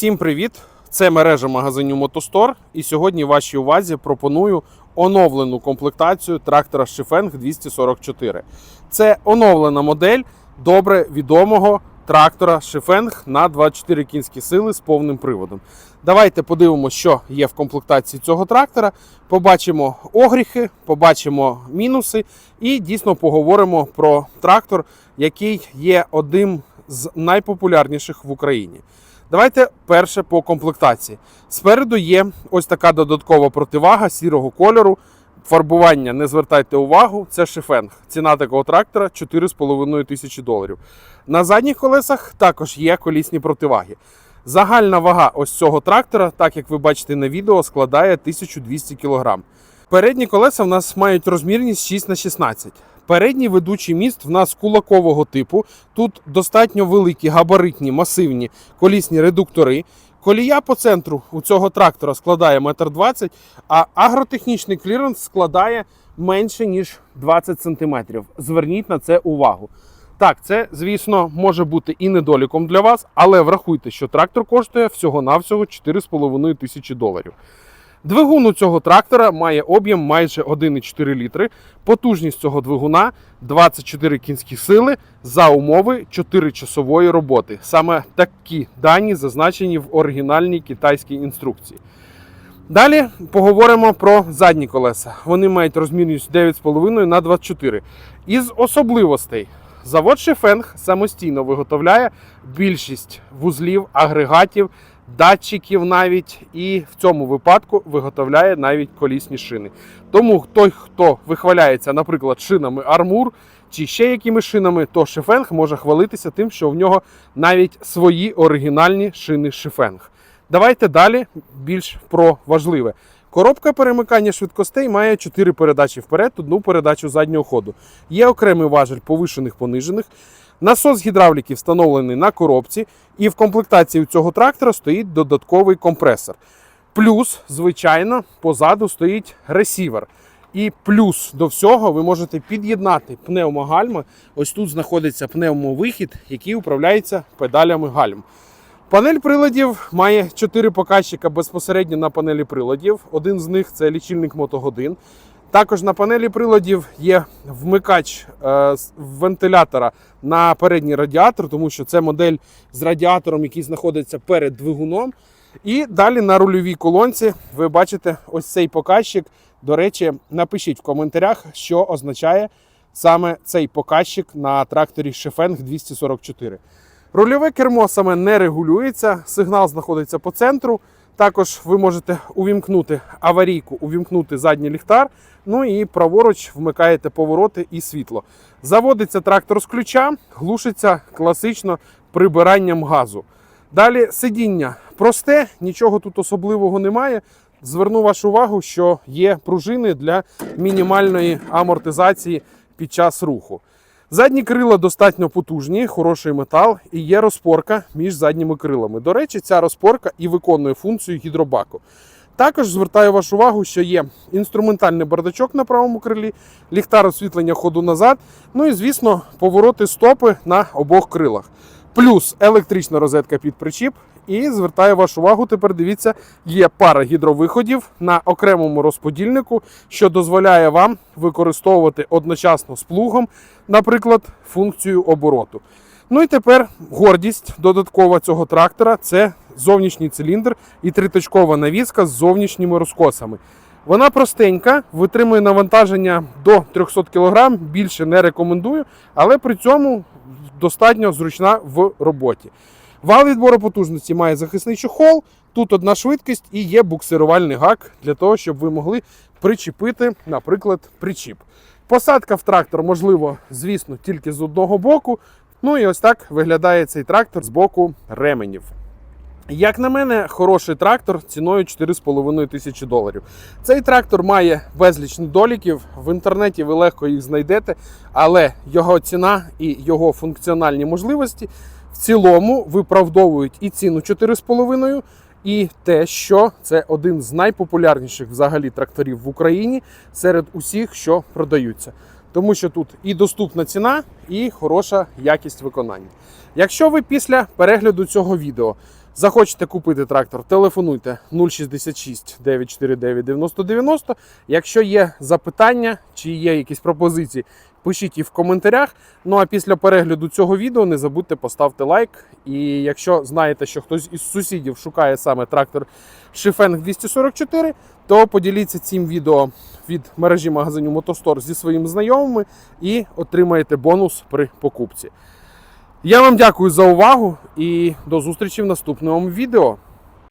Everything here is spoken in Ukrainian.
Всім привіт! Це мережа магазинів Мотостор. І сьогодні вашій увазі пропоную оновлену комплектацію трактора Шифенг 244. Це оновлена модель добре відомого трактора Шифенг на 24 кінські сили з повним приводом. Давайте подивимося, що є в комплектації цього трактора. Побачимо огріхи, побачимо мінуси і дійсно поговоримо про трактор, який є одним з найпопулярніших в Україні. Давайте перше по комплектації. Спереду є ось така додаткова противага сірого кольору. Фарбування не звертайте увагу, це шифенг. Ціна такого трактора 4,5 тисячі доларів. На задніх колесах також є колісні противаги. Загальна вага ось цього трактора, так як ви бачите на відео, складає 1200 кг. Передні колеса в нас мають розмірність 6 на 16 Передній ведучий міст в нас кулакового типу. Тут достатньо великі габаритні масивні колісні редуктори. Колія по центру у цього трактора складає 1,20 м, а агротехнічний кліренс складає менше ніж 20 см. Зверніть на це увагу. Так, це, звісно, може бути і недоліком для вас, але врахуйте, що трактор коштує всього-навсього 4,5 тисячі доларів. Двигун у цього трактора має об'єм майже 1,4 літри. Потужність цього двигуна 24 кінські сили за умови 4-часової роботи. Саме такі дані зазначені в оригінальній китайській інструкції. Далі поговоримо про задні колеса. Вони мають розмірність 9,5 на 24. Із особливостей завод Шефенг самостійно виготовляє більшість вузлів, агрегатів датчиків навіть, і в цьому випадку виготовляє навіть колісні шини. Тому той, хто вихваляється, наприклад, шинами Армур чи ще якими шинами, то Шифенг може хвалитися тим, що в нього навіть свої оригінальні шини Шифенг. Давайте далі більш про важливе. Коробка перемикання швидкостей має 4 передачі вперед, одну передачу заднього ходу. Є окремий важель повишених понижених. Насос гідравліки встановлений на коробці, і в комплектації цього трактора стоїть додатковий компресор. Плюс, звичайно, позаду стоїть ресівер. І плюс до всього ви можете під'єднати пневмогальма. Ось тут знаходиться пневмовихід, який управляється педалями гальм. Панель приладів має 4 показчика безпосередньо на панелі приладів. Один з них це лічильник мотогодин. Також на панелі приладів є вмикач е, вентилятора на передній радіатор, тому що це модель з радіатором, який знаходиться перед двигуном. І далі на рульовій колонці ви бачите ось цей показчик. До речі, напишіть в коментарях, що означає саме цей показчик на тракторі Шефенг 244. Рульове кермо саме не регулюється, сигнал знаходиться по центру. Також ви можете увімкнути аварійку, увімкнути задній ліхтар. Ну і праворуч вмикаєте повороти і світло. Заводиться трактор з ключа, глушиться класично прибиранням газу. Далі сидіння просте, нічого тут особливого немає. Зверну вашу увагу, що є пружини для мінімальної амортизації під час руху. Задні крила достатньо потужні, хороший метал і є розпорка між задніми крилами. До речі, ця розпорка і виконує функцію гідробаку. Також звертаю вашу увагу, що є інструментальний бардачок на правому крилі, ліхтар освітлення ходу назад, ну і, звісно, повороти стопи на обох крилах. Плюс електрична розетка під причіп. І звертаю вашу увагу, тепер дивіться, є пара гідровиходів на окремому розподільнику, що дозволяє вам використовувати одночасно з плугом, наприклад, функцію обороту. Ну і тепер гордість додаткова цього трактора це зовнішній циліндр і триточкова навіска з зовнішніми розкосами. Вона простенька, витримує навантаження до 300 кг, більше не рекомендую, але при цьому достатньо зручна в роботі. Вал відбору потужності має захисний чохол, тут одна швидкість і є буксирувальний гак для того, щоб ви могли причепити, наприклад, причіп. Посадка в трактор можливо, звісно, тільки з одного боку. Ну і ось так виглядає цей трактор з боку ременів. Як на мене, хороший трактор ціною 4,5 тисячі доларів. Цей трактор має безліч недоліків. В інтернеті ви легко їх знайдете, але його ціна і його функціональні можливості цілому виправдовують і ціну 4,5, і те, що це один з найпопулярніших взагалі тракторів в Україні серед усіх, що продаються. Тому що тут і доступна ціна, і хороша якість виконання. Якщо ви після перегляду цього відео Захочете купити трактор, телефонуйте 066 949 9090. Якщо є запитання чи є якісь пропозиції, пишіть їх в коментарях. Ну а після перегляду цього відео не забудьте поставити лайк. І якщо знаєте, що хтось із сусідів шукає саме трактор Шифенг 244, то поділіться цим відео від мережі магазинів Мотостор зі своїми знайомими і отримаєте бонус при покупці. Я вам дякую за увагу і до зустрічі в наступному відео.